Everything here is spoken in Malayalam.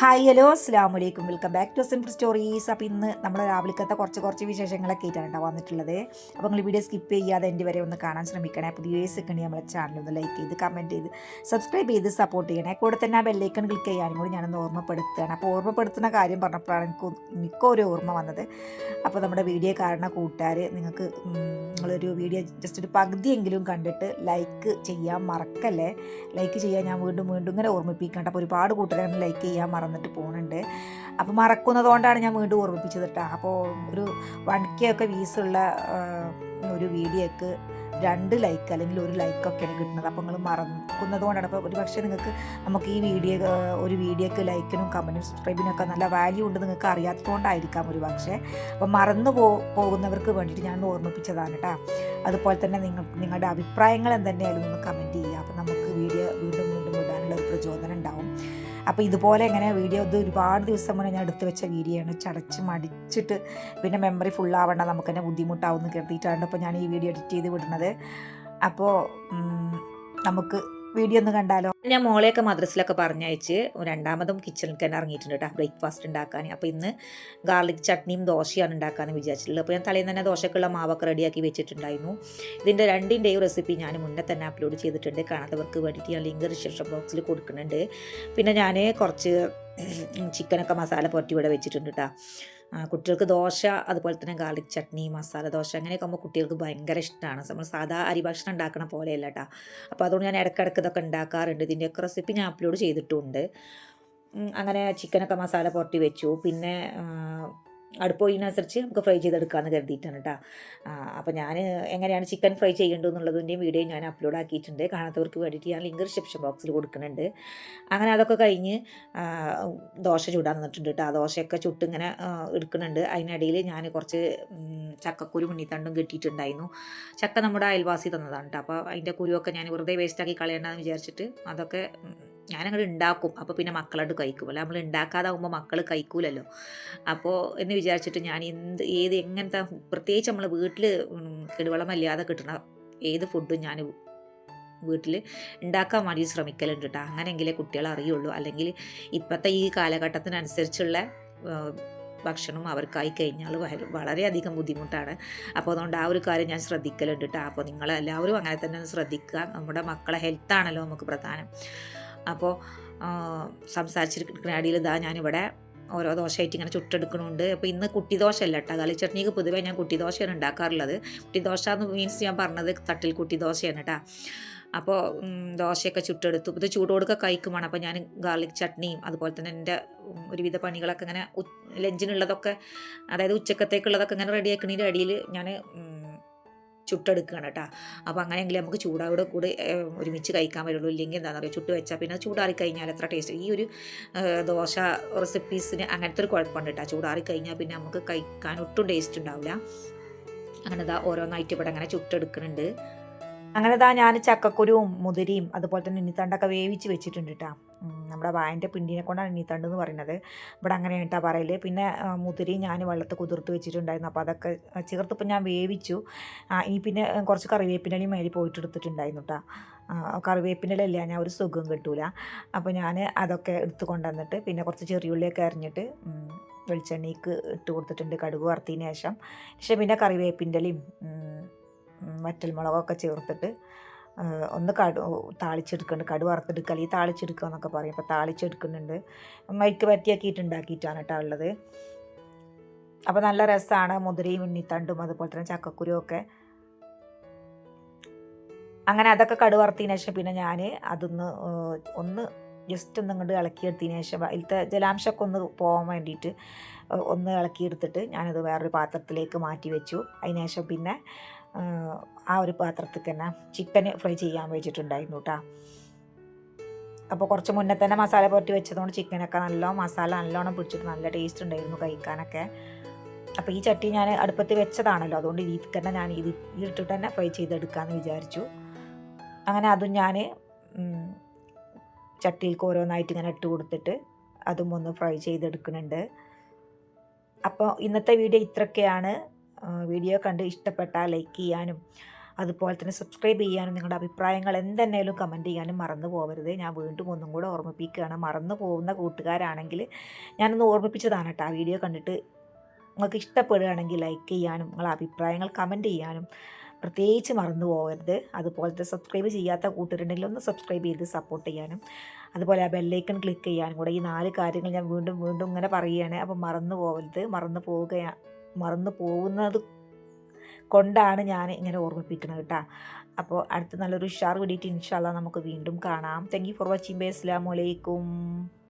ഹായ് ഹലോ അസ്സാം വലൈക്കും welcome back to simple stories അപ്പോൾ ഇന്ന് നമ്മൾ രാവിലത്തെ കുറച്ച് കുറച്ച് വിശേഷങ്ങളൊക്കെ ആയിട്ടാണ് കേട്ടോ വന്നിട്ടുള്ളത്. അപ്പോൾ നിങ്ങൾ വീഡിയോ സ്കിപ്പ് ചെയ്യാതെ എന്റെ വരെ ഒന്ന് കാണാൻ ശ്രമിക്കണേ. പുതിയ വേസ് ഒക്കെ നമ്മളെ ചാനൽ ഒന്ന് ലൈക്ക് ചെയ്ത് കമന്റ് ചെയ്ത് സബ്സ്ക്രൈബ് ചെയ്ത് സപ്പോർട്ട് ചെയ്യണേ. കൂടെ തന്നെ ആ ബെല്ലൈക്കൺ ക്ലിക്ക് ചെയ്യാനും കൂടി ഞാനൊന്ന് ഓർമ്മപ്പെടുത്തുകയാണ്. അപ്പോൾ ഓർമ്മപ്പെടുത്തുന്ന കാര്യം പറഞ്ഞപ്പോഴാണ് എനിക്ക് എനിക്കൊരു ഓർമ്മ വന്നത്. അപ്പോൾ നമ്മുടെ വീഡിയോ കാണുന്ന കൂട്ടുകാർ നിങ്ങൾക്ക് നിങ്ങളൊരു വീഡിയോ ജസ്റ്റ് ഒരു പകുതിയെങ്കിലും കണ്ടിട്ട് ലൈക്ക് ചെയ്യാൻ മറക്കല്ലേ? ലൈക്ക് ചെയ്യാൻ ഞാൻ വീണ്ടും വീണ്ടും ഇങ്ങനെ ഓർമ്മിപ്പിക്കേണ്ട. അപ്പോൾ ഒരുപാട് കൂട്ടുകാരെ ലൈക്ക് ചെയ്യാൻ മറന്നിട്ട് പോകുന്നുണ്ട് അപ്പോൾ മറക്കുന്നത് കൊണ്ടാണ് ഞാൻ വീണ്ടും ഓർമ്മിപ്പിച്ചത് കേട്ടോ അപ്പോൾ ഒരു വൺ കെ ഒക്കെ വീസുള്ള ഒരു വീഡിയോക്ക് രണ്ട് ലൈക്ക് അല്ലെങ്കിൽ ഒരു ലൈക്കൊക്കെയാണ് കിട്ടുന്നത്. അപ്പോൾ നിങ്ങൾ മറക്കുന്നത് കൊണ്ടാണ് അപ്പോൾ ഒരു പക്ഷേ നിങ്ങൾക്ക് നമുക്ക് ഈ വീഡിയോ ഒരു വീഡിയോക്ക് ലൈക്കിനും കമന്റും സബ്സ്ക്രൈബിനും ഒക്കെ നല്ല വാല്യൂ ഉണ്ട് നിങ്ങൾക്ക് അറിയാത്തതുകൊണ്ടായിരിക്കാം ഒരു പക്ഷേ. അപ്പോൾ മറന്നു പോ പോകുന്നവർക്ക് വേണ്ടിയിട്ട് ഞാൻ ഓർമ്മിപ്പിച്ചതാണ് കേട്ടോ അതുപോലെ തന്നെ നിങ്ങൾ നിങ്ങളുടെ അഭിപ്രായങ്ങൾ എന്തെന്നെയായാലും ഒന്ന് കമന്റ് ചെയ്യുക. അപ്പോൾ നമുക്ക് വീഡിയോ വീണ്ടും വീണ്ടും വിടാനുള്ള ഒരു പ്രചോദനം ഉണ്ടാവും. അപ്പോൾ ഇതുപോലെ ഇങ്ങനെ വീഡിയോ ഇത് ഒരുപാട് ദിവസം മുന്നേ ഞാൻ എടുത്തു വെച്ച വീഡിയോ ആണ്. ചടച്ച് മടിച്ചിട്ട് പിന്നെ മെമ്മറി ഫുള്ളാവണ്ട നമുക്ക് തന്നെ ബുദ്ധിമുട്ടാവും എന്ന് കരുതിയിട്ടാണ് ഇപ്പോൾ ഞാൻ ഈ വീഡിയോ എഡിറ്റ് ചെയ്ത് വിടുന്നത്. അപ്പോൾ നമുക്ക് വീഡിയോ ഒന്ന് കണ്ടാലോ? ഞാൻ മോളെയൊക്കെ മദ്രസിലൊക്കെ പറഞ്ഞയച്ച് രണ്ടാമതും കിച്ചണിൽ തന്നെ ഇറങ്ങിയിട്ടുണ്ട് കേട്ടോ. ബ്രേക്ക്ഫാസ്റ്റ് ഉണ്ടാക്കാൻ. അപ്പോൾ ഇന്ന് ഗാർലിക് ചട്നിയും ദോശയാണ് ഉണ്ടാക്കാമെന്ന് വിചാരിച്ചിട്ടുള്ളത്. അപ്പോൾ ഞാൻ തലേന്ന് തന്നെ ദോശക്കുള്ള മാവൊക്കെ റെഡിയാക്കി വെച്ചിട്ടുണ്ടായിരുന്നു. ഇതിന്റെ രണ്ടിന്റെയും റെസിപ്പി ഞാൻ മുന്നേ തന്നെ അപ്ലോഡ് ചെയ്തിട്ടുണ്ട്. കാണാത്തവർക്ക് വേണ്ടിയിട്ട് ഞാൻ ലിങ്ക് ഡിസ്ക്രിപ്ഷൻ ബോക്സിൽ കൊടുക്കുന്നുണ്ട്. പിന്നെ ഞാൻ കുറച്ച് ചിക്കനൊക്കെ മസാല പുരട്ടി ഇവിടെ വെച്ചിട്ടുണ്ട് കേട്ടോ. കുട്ടികൾക്ക് ദോശ അതുപോലെ തന്നെ ഗാർലിക് ചട്നി മസാല ദോശ അങ്ങനെയൊക്കെ ആകുമ്പോൾ കുട്ടികൾക്ക് ഭയങ്കര ഇഷ്ടമാണ് നമ്മൾ സാധാ അരി ഭക്ഷണം ഉണ്ടാക്കണ പോലെയല്ല കേട്ടോ അപ്പോൾ അതുകൊണ്ട് ഞാൻ ഇടയ്ക്കിടയ്ക്ക് ഇതൊക്കെ ഉണ്ടാക്കാറുണ്ട്. ഇതിന്റെയൊക്കെ റെസിപ്പി ഞാൻ അപ്ലോഡ് ചെയ്തിട്ടുണ്ട്. അങ്ങനെ ചിക്കനൊക്കെ മസാല പുരട്ടി വെച്ചു. പിന്നെ അടുപ്പ് ഒഴിയുന്നതനുസരിച്ച് നമുക്ക് ഫ്രൈ ചെയ്തെടുക്കാമെന്ന് കരുതിയിട്ടാണ് കേട്ടോ അപ്പോൾ ഞാൻ എങ്ങനെയാണ് ചിക്കൻ ഫ്രൈ ചെയ്യേണ്ടതെന്നുള്ളതിന്റെയും വീഡിയോ ഞാൻ അപ്ലോഡ് ആക്കിയിട്ടുണ്ട്. കാണാത്തവർക്ക് വേണ്ടിയിട്ട് ഞാൻ ലിങ്ക് റിസെപ്ഷൻ ബോക്സിൽ കൊടുക്കുന്നുണ്ട്. അങ്ങനെ അതൊക്കെ കഴിഞ്ഞ് ദോശ ചൂടാൻ നിന്നിട്ടുണ്ട് കേട്ടോ ആ ദോശയൊക്കെ ചുട്ട് ഇങ്ങനെ ആ, എടുക്കുന്നുണ്ട്. അതിനിടയിൽ ഞാൻ കുറച്ച് ചക്കക്കുരു മുന്നിത്തണ്ടും കിട്ടിയിട്ടുണ്ടായിരുന്നു. ചക്ക നമ്മുടെ അയൽവാസി തന്നതാണ് കേട്ടോ അപ്പോൾ അതിന്റെ കുരുവൊക്കെ ഞാൻ വെറുതെ വേസ്റ്റാക്കി കളയേണ്ടതെന്ന് വിചാരിച്ചിട്ട് അതൊക്കെ ഞാനങ്ങോട്ട് ഉണ്ടാക്കും അപ്പോൾ പിന്നെ മക്കളോട് കഴിക്കും. അല്ല നമ്മൾ ഉണ്ടാക്കാതാവുമ്പോൾ മക്കൾ കഴിക്കൂലല്ലോ. അപ്പോൾ എന്ന് വിചാരിച്ചിട്ട് ഞാൻ എന്ത് ഏത് എങ്ങനത്തെ പ്രത്യേകിച്ച് നമ്മൾ വീട്ടിൽ കെടുവളമല്ലാതെ കിട്ടുന്ന ഏത് ഫുഡും ഞാൻ വീട്ടിൽ ഉണ്ടാക്കാൻ വേണ്ടി ശ്രമിക്കലുണ്ട് കേട്ടോ അങ്ങനെയെങ്കിലേ കുട്ടികൾ അറിയുള്ളൂ. അല്ലെങ്കിൽ ഇപ്പോഴത്തെ ഈ കാലഘട്ടത്തിനനുസരിച്ചുള്ള ഭക്ഷണം അവർക്കായി കഴിഞ്ഞാൽ വളരെയധികം ബുദ്ധിമുട്ടാണ്. അപ്പോൾ അതുകൊണ്ട് ആ ഒരു കാര്യം ഞാൻ ശ്രദ്ധിക്കലുണ്ട് കേട്ടോ അപ്പോൾ നിങ്ങളെല്ലാവരും അങ്ങനെ തന്നെ ശ്രദ്ധിക്കുക. നമ്മുടെ മക്കളെ ഹെൽത്താണല്ലോ നമുക്ക് പ്രധാനം. അപ്പോൾ സംസാരിച്ചിരിക്കുന്ന അടിയിൽ ഇതാ ഞാനിവിടെ ഓരോ ദോശയായിട്ട് ഇങ്ങനെ ചുട്ടെടുക്കണുണ്ട്. അപ്പോൾ ഇന്ന് കുട്ടി ദോശ അല്ല കേട്ടോ. കളി ചട്നിക്ക് പൊതുവേ ഞാൻ കുട്ടി ദോശയാണ് ഉണ്ടാക്കാറുള്ളത്. കുട്ടി ദോശ എന്ന് മീൻസ് ഞാൻ പറഞ്ഞത് തട്ടിൽ കുട്ടി. ദോശയാണ് കേട്ടോ അപ്പോൾ ദോശയൊക്കെ ചുട്ടെടുത്തു. ഇത് ചൂടോടൊക്കെ കഴിക്കുമാണ് അപ്പോൾ ഞാൻ ഗാർലിക് ചട്നിയും അതുപോലെ തന്നെ എന്റെ ഒരുവിധ പണികളൊക്കെ ഇങ്ങനെ ലഞ്ചിനുള്ളതൊക്കെ അതായത് ഉച്ചക്കത്തേക്കുള്ളതൊക്കെ ഇങ്ങനെ റെഡിയാക്കണേന്റെ അടിയിൽ ഞാൻ ചുട്ടെടുക്കുകയാണ് കേട്ടോ. അപ്പോൾ അങ്ങനെയെങ്കിൽ നമുക്ക് ചൂടോടെ കൂടി ഒരുമിച്ച് കഴിക്കാൻ പറ്റുള്ളൂ. ഇല്ലെങ്കിൽ എന്താണെന്ന് പറയുക ചുട്ട് വെച്ചാൽ പിന്നെ ചൂടാറി കഴിഞ്ഞാൽ എത്ര ടേസ്റ്റ്. ഈ ഒരു ദോശ റെസിപ്പീസിന് അങ്ങനത്തെ ഒരു കുഴപ്പമുണ്ട് കേട്ടോ. ചൂടാറി കഴിഞ്ഞാൽ പിന്നെ നമുക്ക് കഴിക്കാൻ ഒട്ടും ടേസ്റ്റ് ഉണ്ടാവില്ല. അങ്ങനെ ഇതാ ഓരോന്നായിട്ട് ഇവിടെ അങ്ങനെ ചുട്ടെടുക്കുന്നുണ്ട്. അങ്ങനെ താ ഞാൻ ചക്കക്കുരുവും മുതിരിയും അതുപോലെ തന്നെ ഇനിത്തണ്ടൊക്കെ വേവിച്ച് വെച്ചിട്ടുണ്ട് കേട്ടോ നമ്മുടെ വായന്റെ പിണ്ടിനെ കൊണ്ടാണ് ഇനിത്തണ്ട് എന്ന് പറയുന്നത്. ഇവിടെ അങ്ങനെ കേട്ടാ പറയൽ. പിന്നെ മുതിരി ഞാൻ വെള്ളത്തിൽ കുതിർത്ത് വെച്ചിട്ടുണ്ടായിരുന്നു. അപ്പോൾ അതൊക്കെ ചേർത്തിപ്പോൾ ഞാൻ വേവിച്ചു. ഇനി പിന്നെ കുറച്ച് കറിവേപ്പിനടി മേലി പോയിട്ട് എടുത്തിട്ടുണ്ടായിരുന്നു കേട്ടോ കറിവേപ്പിനലല്ല ഞാൻ ഒരു സുഖം കിട്ടൂല. അപ്പോൾ ഞാൻ അതൊക്കെ എടുത്ത് കൊണ്ടുവന്നിട്ട് പിന്നെ കുറച്ച് ചെറിയുള്ളിയൊക്കെ അരിഞ്ഞിട്ട് വെളിച്ചെണ്ണയ്ക്ക് ഇട്ട് കൊടുത്തിട്ടുണ്ട് കടുക് വറുത്തതിന് ശേഷം. പക്ഷേ പിന്നെ കറിവേപ്പിന്റെലയും വറ്റൽമുളകൊക്കെ ചേർത്തിട്ട് ഒന്ന് കടു താളിച്ചെടുക്കുന്നുണ്ട് കടു വറുത്തെടുക്കുക അല്ലെങ്കിൽ താളിച്ചെടുക്കുക എന്നൊക്കെ പറയും. അപ്പോൾ താളിച്ചെടുക്കുന്നുണ്ട്. മൈക്ക് പറ്റിയാക്കിയിട്ട് ഉണ്ടാക്കിയിട്ടാണ് കേട്ടോ ഉള്ളത്. അപ്പോൾ നല്ല രസമാണ് മുതിരയും ഉണ്ണിത്തണ്ടും അതുപോലെ തന്നെ ചക്കക്കുരും ഒക്കെ. അങ്ങനെ അതൊക്കെ കടു വറുത്തതിന് ശേഷം പിന്നെ ഞാൻ അതൊന്ന് ഒന്ന് ജസ്റ്റ് ഒന്ന് ഇങ്ങോട്ട് ഇളക്കിയെടുത്തതിന് ശേഷം അതിലത്തെ ജലാംശമൊക്കെ ഒന്ന് പോകാൻ വേണ്ടിയിട്ട് ഒന്ന് ഇളക്കിയെടുത്തിട്ട് ഞാനത് വേറൊരു പാത്രത്തിലേക്ക് മാറ്റി വെച്ചു. അതിന് ശേഷം പിന്നെ ആ ഒരു പാത്രത്തിൽ തന്നെ ചിക്കൻ ഫ്രൈ ചെയ്യാൻ വെച്ചിട്ടുണ്ടായിരുന്നു കേട്ടോ അപ്പോൾ കുറച്ച് മുന്നേ തന്നെ മസാല പുരട്ടി വെച്ചതുകൊണ്ട് ചിക്കനൊക്കെ നല്ല മസാല നല്ലോണം പിടിച്ചിട്ട് നല്ല ടേസ്റ്റ് ഉണ്ടായിരുന്നു കഴിക്കാനൊക്കെ. അപ്പോൾ ഈ ചട്ടി ഞാൻ അടുപ്പത്ത് വെച്ചതാണല്ലോ അതുകൊണ്ട് ഇതിൽ തന്നെ ഞാൻ ഇത് ഇതിട്ടിട്ട് തന്നെ ഫ്രൈ ചെയ്തെടുക്കാമെന്ന് വിചാരിച്ചു. അങ്ങനെ അതും ഞാൻ ചട്ടിയിലേക്ക് ഓരോന്നായിട്ട് ഇങ്ങനെ ഇട്ട് കൊടുത്തിട്ട് അതും ഒന്ന് ഫ്രൈ ചെയ്തെടുക്കുന്നുണ്ട്. അപ്പോൾ ഇന്നത്തെ വീഡിയോ ഇത്രയൊക്കെയാണ്. വീഡിയോ കണ്ട് ഇഷ്ടപ്പെട്ടാൽ ലൈക്ക് ചെയ്യാനും അതുപോലെ തന്നെ സബ്സ്ക്രൈബ് ചെയ്യാനും നിങ്ങളുടെ അഭിപ്രായങ്ങൾ എന്തെന്നേലും കമന്റ് ചെയ്യാനും മറന്നു പോകരുത് ഞാൻ വീണ്ടും ഒന്നും കൂടെ ഓർമ്മിപ്പിക്കുകയാണ്. മറന്നു പോകുന്ന കൂട്ടുകാരാണെങ്കിൽ ഞാനൊന്ന് ഓർമ്മിപ്പിച്ചതാണ് കേട്ടോ. ആ വീഡിയോ കണ്ടിട്ട് നിങ്ങൾക്ക് ഇഷ്ടപ്പെടുകയാണെങ്കിൽ ലൈക്ക് ചെയ്യാനും നിങ്ങളുടെ അഭിപ്രായങ്ങൾ കമന്റ് ചെയ്യാനും പ്രത്യേകിച്ച് മറന്നു പോകരുത് തന്നെ സബ്സ്ക്രൈബ് ചെയ്യാത്ത കൂട്ടുകാരുണ്ടെങ്കിൽ ഒന്ന് സബ്സ്ക്രൈബ് ചെയ്ത് സപ്പോർട്ട് ചെയ്യാനും അതുപോലെ ആ ബെല്ലൈക്കൺ ക്ലിക്ക് ചെയ്യാനും കൂടെ ഈ നാല് കാര്യങ്ങൾ ഞാൻ വീണ്ടും വീണ്ടും ഇങ്ങനെ പറയുകയാണ്. അപ്പോൾ മറന്നു പോകരുത് മറന്നു പോവുക മറന്നു പോകുന്നത് കൊണ്ടാണ് ഞാൻ ഇങ്ങനെ ഓർമ്മിപ്പിക്കുന്നത് കേട്ടോ. അപ്പോൾ അടുത്ത നല്ലൊരു ഉഷാർ കൂടിയിട്ട് ഇൻഷാല്ല നമുക്ക് വീണ്ടും കാണാം. Thank you for watching bye അസ്സാം